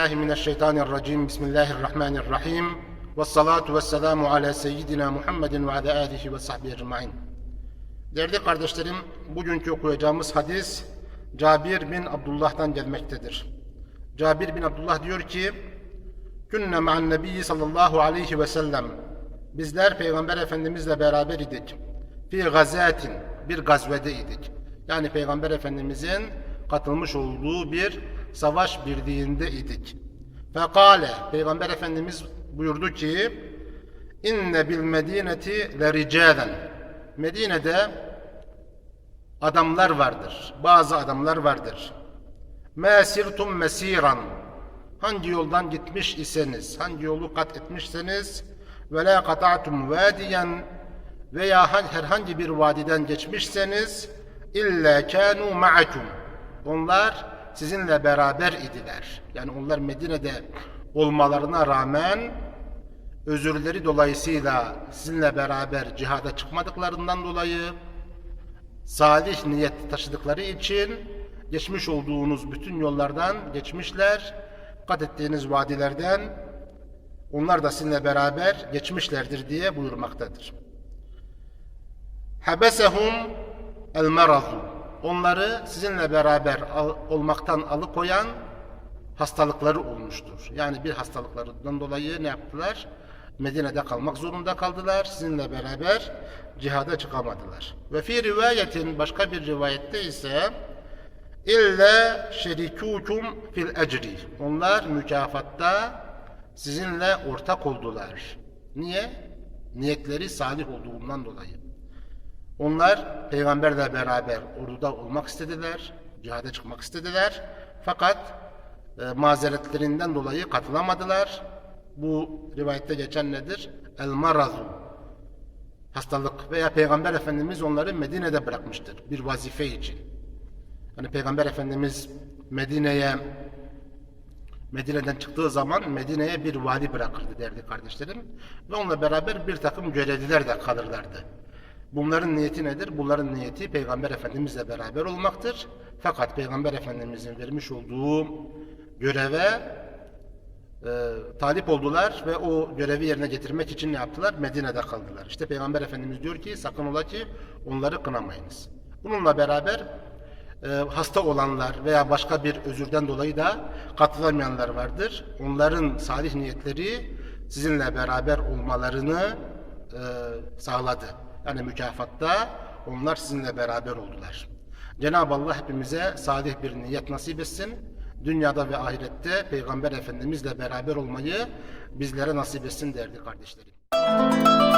billahi mineşşeytanirracim. Bismillahirrahmanirrahim. Ve salatu ala seyyidina Muhammedin ve ala alihi ve sahbihi ecmain. Değerli kardeşlerim, bugünkü okuyacağımız hadis Cabir bin Abdullah'tan gelmektedir. Cabir bin Abdullah diyor ki, Künne ma'an nebiyyi sallallahu aleyhi ve sellem. Bizler Peygamber Efendimizle beraber idik. Fi gazatin, bir gazvede idik. Yani Peygamber Efendimizin katılmış olduğu bir savaş birliğinde idik. Fekale, Peygamber Efendimiz buyurdu ki, İnne bil medineti le ricalen. Medine'de adamlar vardır. Bazı adamlar vardır. Mesirtum mesiran. Hangi yoldan gitmiş iseniz, hangi yolu kat etmişseniz ve la kata'tum vadiyen veya herhangi bir vadiden geçmişseniz illa kanu ma'akum. Onlar sizinle beraber idiler. Yani onlar Medine'de olmalarına rağmen özürleri dolayısıyla sizinle beraber cihada çıkmadıklarından dolayı salih niyet taşıdıkları için geçmiş olduğunuz bütün yollardan geçmişler, kat ettiğiniz vadilerden onlar da sizinle beraber geçmişlerdir diye buyurmaktadır. Habesehum el merazu. Onları sizinle beraber al- olmaktan alıkoyan hastalıkları olmuştur. Yani bir hastalıklarından dolayı ne yaptılar? Medine'de kalmak zorunda kaldılar. Sizinle beraber cihada çıkamadılar. Ve fi rivayetin başka bir rivayette ise illa şerikukum fil ecri. Onlar mükafatta sizinle ortak oldular. Niye? Niyetleri salih olduğundan dolayı. Onlar peygamberle beraber orduda olmak istediler, cihada çıkmak istediler. Fakat e, mazeretlerinden dolayı katılamadılar. Bu rivayette geçen nedir? El marazu. Hastalık veya Peygamber Efendimiz onları Medine'de bırakmıştır bir vazife için. Hani Peygamber Efendimiz Medine'ye Medine'den çıktığı zaman Medine'ye bir vali bırakırdı değerli kardeşlerim. Ve onunla beraber bir takım görevliler de kalırlardı. Bunların niyeti nedir? Bunların niyeti Peygamber Efendimizle beraber olmaktır. Fakat Peygamber Efendimizin vermiş olduğu göreve e, talip oldular ve o görevi yerine getirmek için ne yaptılar? Medine'de kaldılar. İşte Peygamber Efendimiz diyor ki sakın ola ki onları kınamayınız. Bununla beraber e, hasta olanlar veya başka bir özürden dolayı da katılamayanlar vardır. Onların salih niyetleri sizinle beraber olmalarını e, sağladı. Yani mükafatta onlar sizinle beraber oldular. Cenab-ı Allah hepimize salih bir niyet nasip etsin. Dünyada ve ahirette Peygamber Efendimizle beraber olmayı bizlere nasip etsin değerli kardeşlerim.